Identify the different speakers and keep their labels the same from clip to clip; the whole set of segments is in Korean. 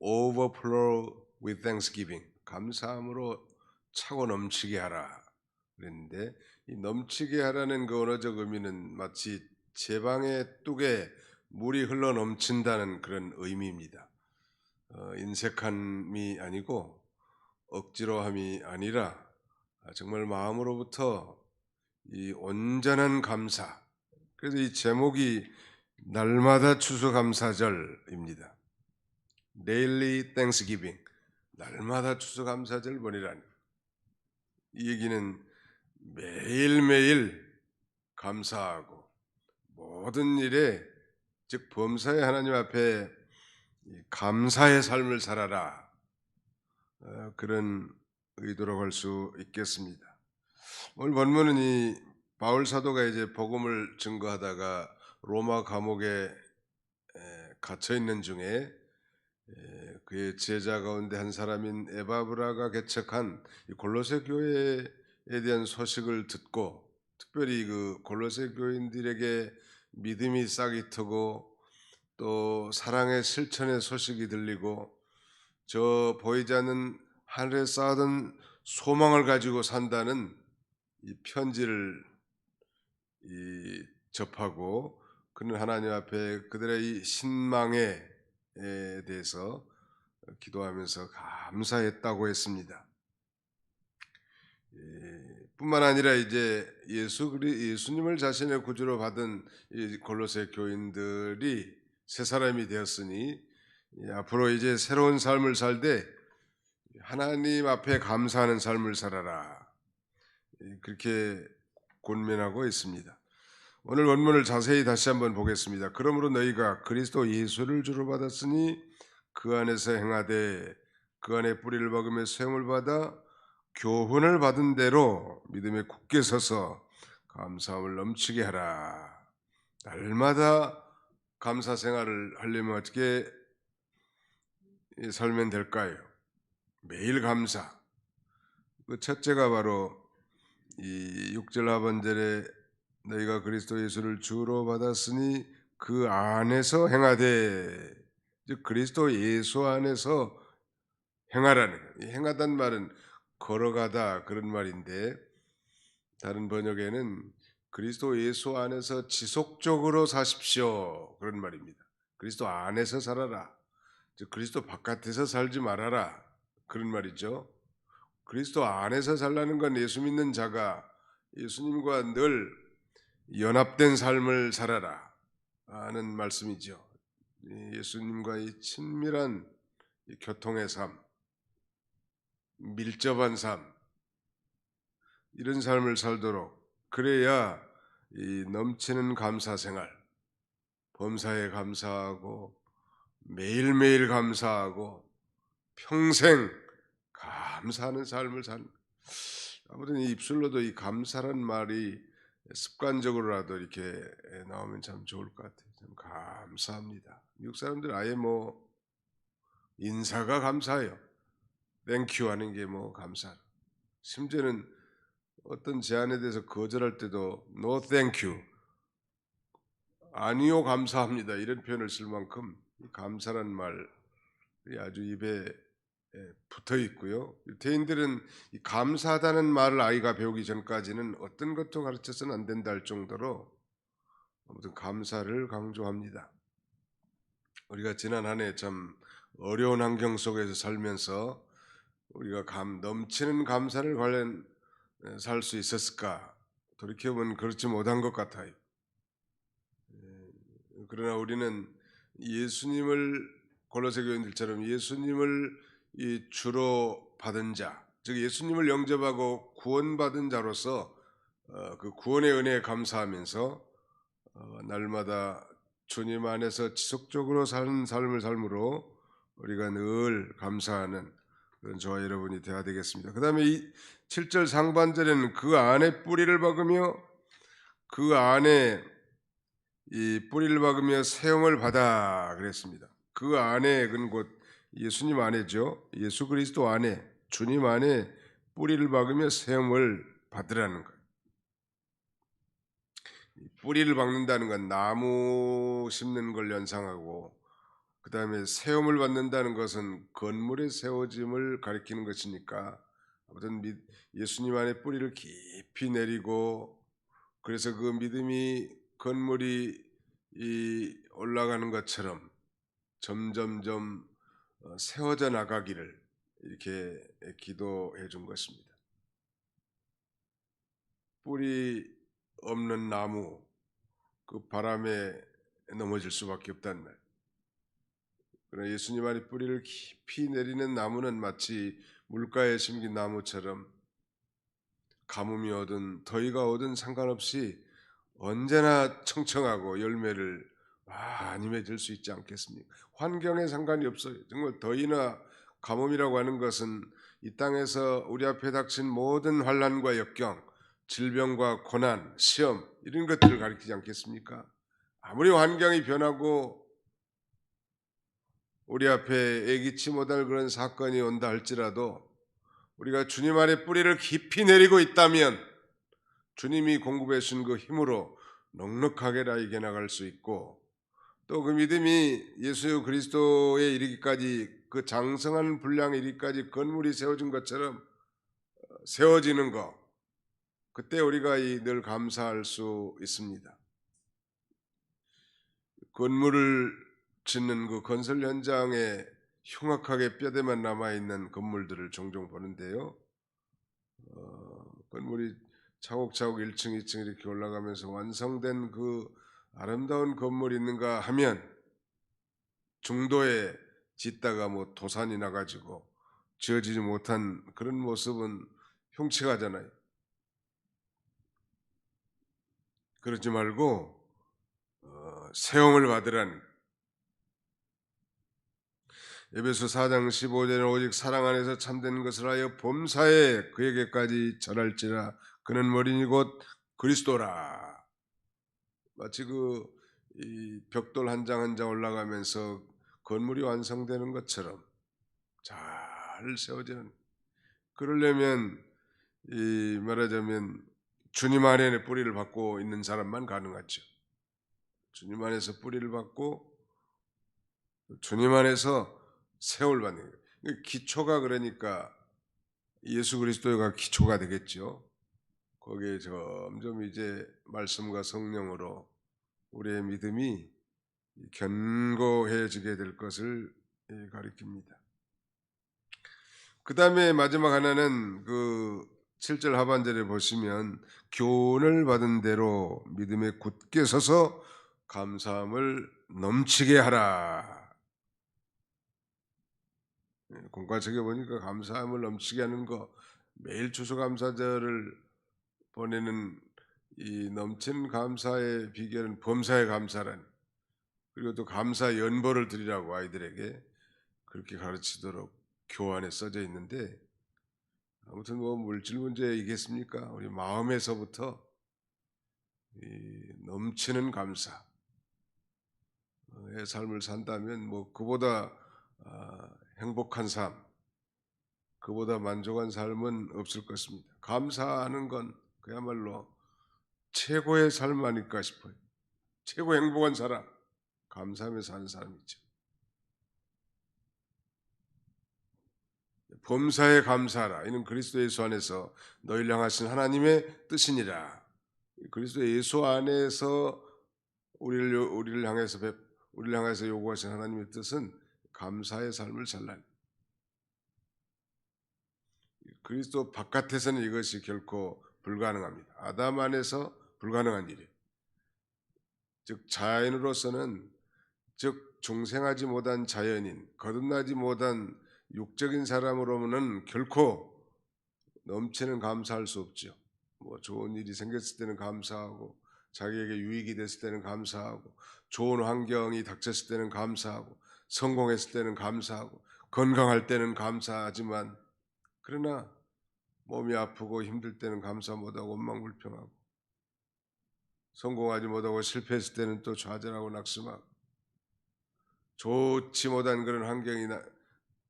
Speaker 1: overflow with thanksgiving. 감사함으로 차고 넘치게 하라. 그랬는데 이 넘치게 하라는 그 언어적 의미는 마치 제 방의 뚝에 물이 흘러 넘친다는 그런 의미입니다. 어, 인색함이 아니고 억지로함이 아니라 정말 마음으로부터 이 온전한 감사. 그래서 이 제목이 날마다 추수감사절입니다. Daily Thanksgiving. 날마다 추수감사절 보내라는 이 얘기는 매일매일 감사하고 모든 일에 즉 범사의 하나님 앞에 이 감사의 삶을 살아라 어, 그런 의도로 할 수 있겠습니다. 오늘 본문은 이 바울 사도가 이제 복음을 증거하다가 로마 감옥에 에, 갇혀 있는 중에 에, 그의 제자 가운데 한 사람인 에바브라가 개척한 이 골로새 교회에 대한 소식을 듣고 특별히 그 골로새 교인들에게 믿음이 싹이 트고 또 사랑의 실천의 소식이 들리고 저 보이지 않는 하늘에 쌓아둔 소망을 가지고 산다는 이 편지를 이 접하고 그는 하나님 앞에 그들의 이 신망에 에 대해서 기도하면서 감사했다고 했습니다. 예, 뿐만 아니라 이제 예수 예수님을 자신의 구주로 받은 이 골로새 교인들이 새 사람이 되었으니 예, 앞으로 이제 새로운 삶을 살되 하나님 앞에 감사하는 삶을 살아라 예, 그렇게 권면하고 있습니다. 오늘 원문을 자세히 다시 한번 보겠습니다. 그러므로 너희가 그리스도 예수를 주로 받았으니 그 안에서 행하되 그 안에 뿌리를 박으며 세움을 받아 교훈을 받은 대로 믿음에 굳게 서서 감사함을 넘치게 하라. 날마다 감사 생활을 하려면 어떻게 살면 될까요? 매일 감사. 그 첫째가 바로 이 6절 하반절에 너희가 그리스도 예수를 주로 받았으니 그 안에서 행하되 즉 그리스도 예수 안에서 행하라는 거예요. 이 행하단 말은 걸어가다 그런 말인데 다른 번역에는 그리스도 예수 안에서 지속적으로 사십시오 그런 말입니다. 그리스도 안에서 살아라. 즉 그리스도 바깥에서 살지 말아라 그런 말이죠. 그리스도 안에서 살라는 건 예수 믿는 자가 예수님과 늘 연합된 삶을 살아라 하는 말씀이죠. 예수님과의 친밀한 교통의 삶, 밀접한 삶, 이런 삶을 살도록 그래야 이 넘치는 감사 생활, 범사에 감사하고 매일매일 감사하고 평생 감사하는 삶을 산. 아무튼 이 입술로도 이 감사란 말이 습관적으로라도 이렇게 나오면 참 좋을 것 같아요. 참 감사합니다. 미국 사람들 아예 뭐 인사가 감사해요. 땡큐 하는 게 뭐 감사. 심지어는 어떤 제안에 대해서 거절할 때도 thank you. 아니요 감사합니다. 이런 표현을 쓸 만큼 감사란 말이 아주 입에 붙어 있고요. 유태인들은 감사하다는 말을 아이가 배우기 전까지는 어떤 것도 가르쳐서는 안 된다 할 정도로 아무튼 감사를 강조합니다. 우리가 지난 한 해 참 어려운 환경 속에서 살면서 우리가 감 넘치는 감사를 관련 살 수 있었을까? 돌이켜보면 그렇지 못한 것 같아요. 그러나 우리는 예수님을 골로새 교인들처럼 예수님을 이 주로 받은 자, 즉 예수님을 영접하고 구원받은 자로서 어, 그 구원의 은혜에 감사하면서 어, 날마다 주님 안에서 지속적으로 사는 삶을 삶으로 우리가 늘 감사하는 그런 저와 여러분이 되어야 되겠습니다. 그 다음에 이 7절 상반절에는 그 안에 뿌리를 박으며 그 안에 이 뿌리를 박으며 세움을 받아 그랬습니다. 그 안에 그건 곧 예수님 안에죠. 예수 그리스도 안에 주님 안에 뿌리를 박으며 세움을 받으라는 거예요. 뿌리를 박는다는 건 나무 심는 걸 연상하고 그 다음에 세움을 받는다는 것은 건물의 세워짐을 가리키는 것이니까 아무튼 미- 예수님 안에 뿌리를 깊이 내리고 그래서 그 믿음이 건물이 이 올라가는 것처럼 점점점 어, 세워져 나가기를 이렇게 기도해 준 것입니다. 뿌리 없는 나무 그 바람에 넘어질 수밖에 없단 말. 그러나 예수님 안에 뿌리를 깊이 내리는 나무는 마치 물가에 심긴 나무처럼 가뭄이 오든 더위가 오든 상관없이 언제나 청청하고 열매를 많이 맺을 수 있지 않겠습니까? 환경에 상관이 없어요. 정말 더위나 가뭄이라고 하는 것은 이 땅에서 우리 앞에 닥친 모든 환란과 역경, 질병과 고난, 시험 이런 것들을 가리키지 않겠습니까? 아무리 환경이 변하고 우리 앞에 예기치 못할 그런 사건이 온다 할지라도 우리가 주님 안에 뿌리를 깊이 내리고 있다면 주님이 공급해 주신 그 힘으로 넉넉하게 다 이겨나갈 수 있고 또 그 믿음이 예수 그리스도에 이르기까지 그 장성한 분량에 이르기까지 건물이 세워진 것처럼 어, 세워지는 것 그때 우리가 이늘 감사할 수 있습니다. 건물을 짓는 그 건설 현장에 흉악하게 뼈대만 남아 있는 건물들을 종종 보는데요. 어, 건물이 차곡차곡 1층, 2층 이렇게 올라가면서 완성된 그 아름다운 건물이 있는가 하면 중도에 짓다가 뭐 도산이 나가지고 지어지지 못한 그런 모습은 흉측하잖아요. 그러지 말고 어, 세움을 받으라는 에베소 4장 15절에 오직 사랑 안에서 참된 것을 하여 범사에 그에게까지 전할지라 그는 머리니 곧 그리스도라. 마치 그이 벽돌 한장 한 장 올라가면서 건물이 완성되는 것처럼 잘 세워지는. 그러려면 이 말하자면 주님 안에 뿌리를 받고 있는 사람만 가능하죠. 주님 안에서 뿌리를 받고 주님 안에서 세월 받는 거예요. 기초가 그러니까 예수 그리스도가 기초가 되겠죠. 거기에 점점 이제 말씀과 성령으로 우리의 믿음이 견고해지게 될 것을 가리킵니다. 그 다음에 마지막 하나는 그 7절 하반절에 보시면 교훈을 받은 대로 믿음에 굳게 서서 감사함을 넘치게 하라. 예, 공과책에 보니까 감사함을 넘치게 하는 거 매일 추수감사절을 보내는 이 넘치는 감사의 비결은 범사의 감사란 그리고 또 감사 연보를 드리라고 아이들에게 그렇게 가르치도록 교환에 써져 있는데 아무튼 뭐 물질 문제이겠습니까? 우리 마음에서부터 이 넘치는 감사의 삶을 산다면 뭐 그보다 아, 행복한 삶, 그보다 만족한 삶은 없을 것입니다. 감사하는 건 그야말로 최고의 삶 아닐까 싶어요. 최고 행복한 사람, 감사하며 사는 사람이죠. 범사에 감사하라. 이는 그리스도 예수 안에서 너희를 향하신 하나님의 뜻이니라. 그리스도 예수 안에서 우리를 우리를 향해서 배- 우리를 향해서 요구하신 하나님의 뜻은 감사의 삶을 살라. 그리스도 바깥에서는 이것이 결코 불가능합니다. 아담 안에서 불가능한 일이에요. 즉 자연으로서는 즉 중생하지 못한 자연인, 거듭나지 못한 육적인 사람으로는 결코 넘치는 감사할 수 없죠. 뭐 좋은 일이 생겼을 때는 감사하고 자기에게 유익이 됐을 때는 감사하고 좋은 환경이 닥쳤을 때는 감사하고 성공했을 때는 감사하고 건강할 때는 감사하지만 그러나 몸이 아프고 힘들 때는 감사 못하고 원망 불평하고 성공하지 못하고 실패했을 때는 또 좌절하고 낙심하고 좋지 못한 그런 환경이 나,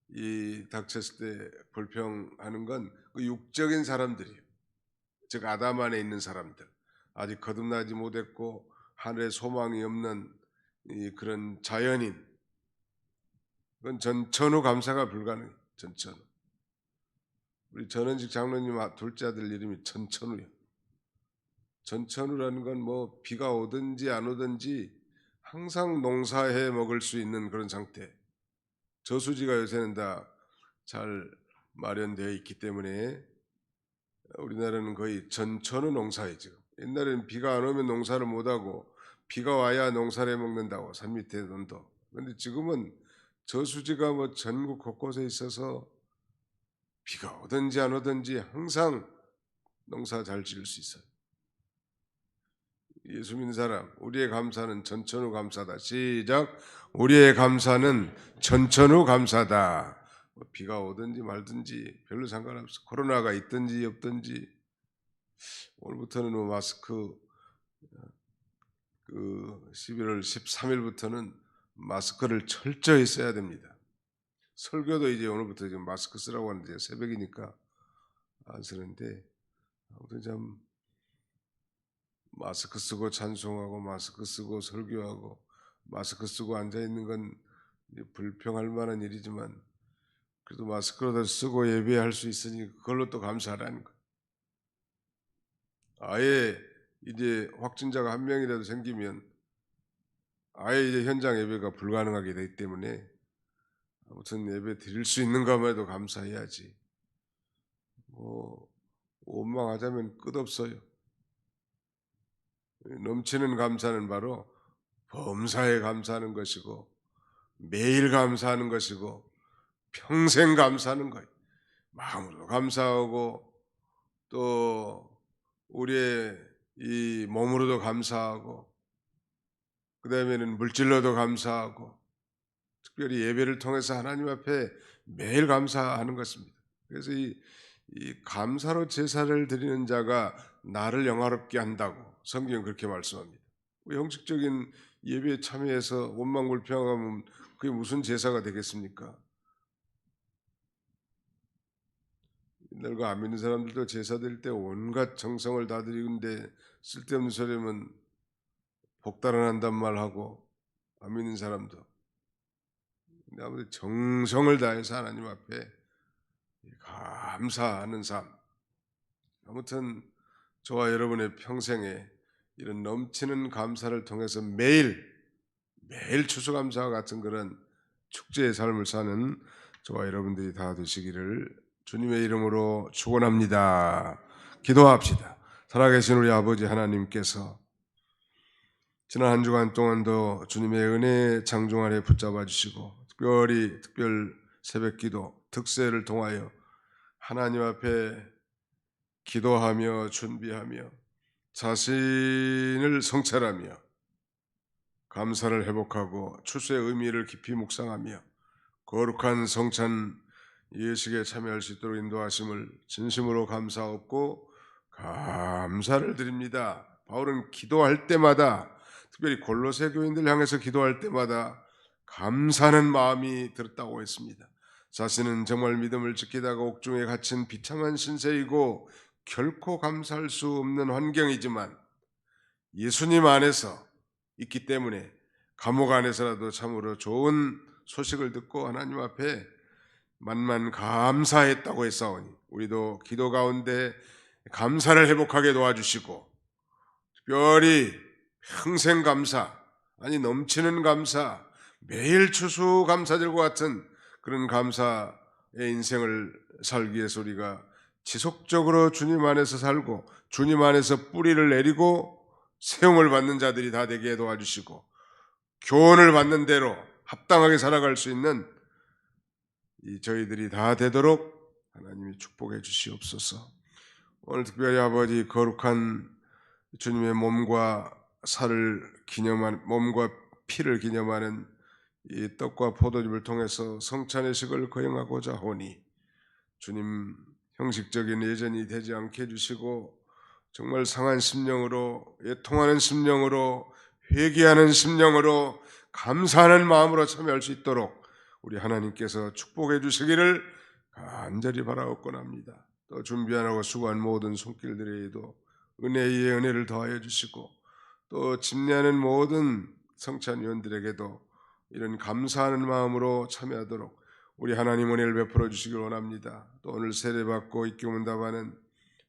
Speaker 1: 이 닥쳤을 때 불평하는 건 그 육적인 사람들이에요. 즉 아담 안에 있는 사람들 아직 거듭나지 못했고 하늘에 소망이 없는 이 그런 자연인 그건 전천후 감사가 불가능해. 전천후. 우리 전원직 장로님 아- 둘째 아들 이름이 전천후요. 전천후라는 건 뭐 비가 오든지 안 오든지 항상 농사해 먹을 수 있는 그런 상태. 저수지가 요새는 다 잘 마련되어 있기 때문에 우리나라는 거의 전천후 농사에 지금. 옛날에는 비가 안 오면 농사를 못 하고 비가 와야 농사를 해 먹는다고 산 밑에 논도. 그런데 지금은 저수지가 뭐 전국 곳곳에 있어서 비가 오든지 안 오든지 항상 농사 잘 지을 수 있어요. 예수 믿는 사람, 우리의 감사는 전천후 감사다. 시작. 우리의 감사는 전천후 감사다. 뭐 비가 오든지 말든지 별로 상관없어. 코로나가 있든지 없든지 오늘부터는 뭐 마스크 그 11월 13일부터는 마스크를 철저히 써야 됩니다. 설교도 이제 오늘부터 지금 마스크 쓰라고 하는데 새벽이니까 안 쓰는데 아무튼 참 마스크 쓰고 찬송하고 마스크 쓰고 설교하고 마스크 쓰고 앉아 있는 건 불평할 만한 일이지만 그래도 마스크라도 쓰고 예배할 수 있으니 그걸로 또 감사하라는 거. 아예 이제 확진자가 한 명이라도 생기면 아예 이제 현장 예배가 불가능하게 되기 때문에 아무튼 예배 드릴 수 있는 것만해도 감사해야지. 뭐 원망하자면 끝없어요. 넘치는 감사는 바로 범사에 감사하는 것이고 매일 감사하는 것이고 평생 감사하는 거예요. 마음으로 감사하고 또 우리의 이 몸으로도 감사하고 그 다음에는 물질로도 감사하고 특별히 예배를 통해서 하나님 앞에 매일 감사하는 것입니다. 그래서 이, 이 감사로 제사를 드리는 자가 나를 영화롭게 한다고 성경은 그렇게 말씀합니다. 뭐 형식적인 예배에 참여해서 원망불평하면 그게 무슨 제사가 되겠습니까? 옛날과 안 믿는 사람들도 제사 드릴 때 온갖 정성을 다 드리는데 쓸데없는 소리면 복달아난단 말하고 안 믿는 사람도 아무튼 정성을 다해서 하나님 앞에 감사하는 삶 아무튼 저와 여러분의 평생에 이런 넘치는 감사를 통해서 매일 매일 추수감사와 같은 그런 축제의 삶을 사는 저와 여러분들이 다 되시기를 주님의 이름으로 축원합니다. 기도합시다. 살아계신 우리 아버지 하나님께서 지난 한 주간 동안도 주님의 은혜 장중 아래 붙잡아 주시고 특별히 특별 새벽 기도 특세를 통하여 하나님 앞에 기도하며 준비하며 자신을 성찰하며 감사를 회복하고 추수의 의미를 깊이 묵상하며 거룩한 성찬 예식에 참여할 수 있도록 인도하심을 진심으로 감사하고 감사를 드립니다. 바울은 기도할 때마다 특별히 골로새 교인들 향해서 기도할 때마다 감사하는 마음이 들었다고 했습니다. 자신은 정말 믿음을 지키다가 옥중에 갇힌 비참한 신세이고 결코 감사할 수 없는 환경이지만 예수님 안에서 있기 때문에 감옥 안에서라도 참으로 좋은 소식을 듣고 하나님 앞에 만만 감사했다고 했사오니 우리도 기도 가운데 감사를 회복하게 도와주시고 특별히 평생 감사 아니 넘치는 감사 매일 추수 감사들과 같은 그런 감사의 인생을 살기 위해서 우리가 지속적으로 주님 안에서 살고 주님 안에서 뿌리를 내리고 세움을 받는 자들이 다 되게 도와주시고 교훈을 받는 대로 합당하게 살아갈 수 있는 이 저희들이 다 되도록 하나님이 축복해 주시옵소서. 오늘 특별히 아버지 거룩한 주님의 몸과 살을 기념한 몸과 피를 기념하는 이 떡과 포도즙을 통해서 성찬의 식을 거행하고자 하오니 주님 형식적인 예전이 되지 않게 해주시고 정말 상한 심령으로 예통하는 심령으로 회개하는 심령으로 감사하는 마음으로 참여할 수 있도록 우리 하나님께서 축복해 주시기를 간절히 바라옵곤합니다. 또 준비하고 수고한 모든 손길들에도 은혜 위에 은혜를 더하여 주시고 또 집례하는 모든 성찬위원들에게도 이런 감사하는 마음으로 참여하도록 우리 하나님 은혜를 베풀어 주시길 원합니다. 또 오늘 세례받고 입교문답하는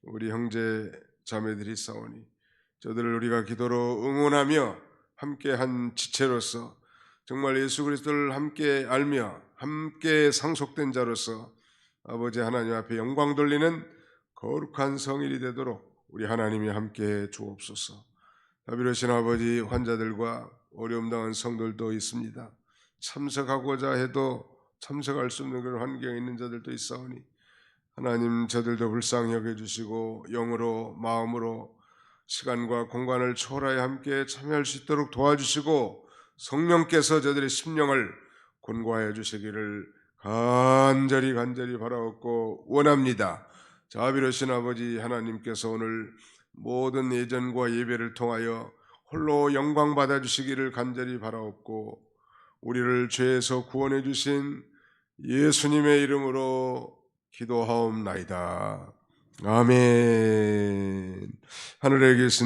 Speaker 1: 우리 형제 자매들이 싸우니 저들을 우리가 기도로 응원하며 함께 한 지체로서 정말 예수 그리스도를 함께 알며 함께 상속된 자로서 아버지 하나님 앞에 영광 돌리는 거룩한 성일이 되도록 우리 하나님이 함께 주옵소서. 다비로신 아버지 환자들과 어려움 당한 성들도 있습니다. 참석하고자 해도 참석할 수 없는 그런 환경에 있는 자들도 있사오니 하나님 저들도 불쌍히 여겨주시고 영으로 마음으로 시간과 공간을 초월하여 함께 참여할 수 있도록 도와주시고 성령께서 저들의 심령을 권고하여 주시기를 간절히 간절히 바라옵고 원합니다. 자비로신 아버지 하나님께서 오늘 모든 예전과 예배를 통하여 홀로 영광 받아 주시기를 간절히 바라옵고 우리를 죄에서 구원해 주신 예수님의 이름으로 기도하옵나이다. 아멘. 하늘에 계신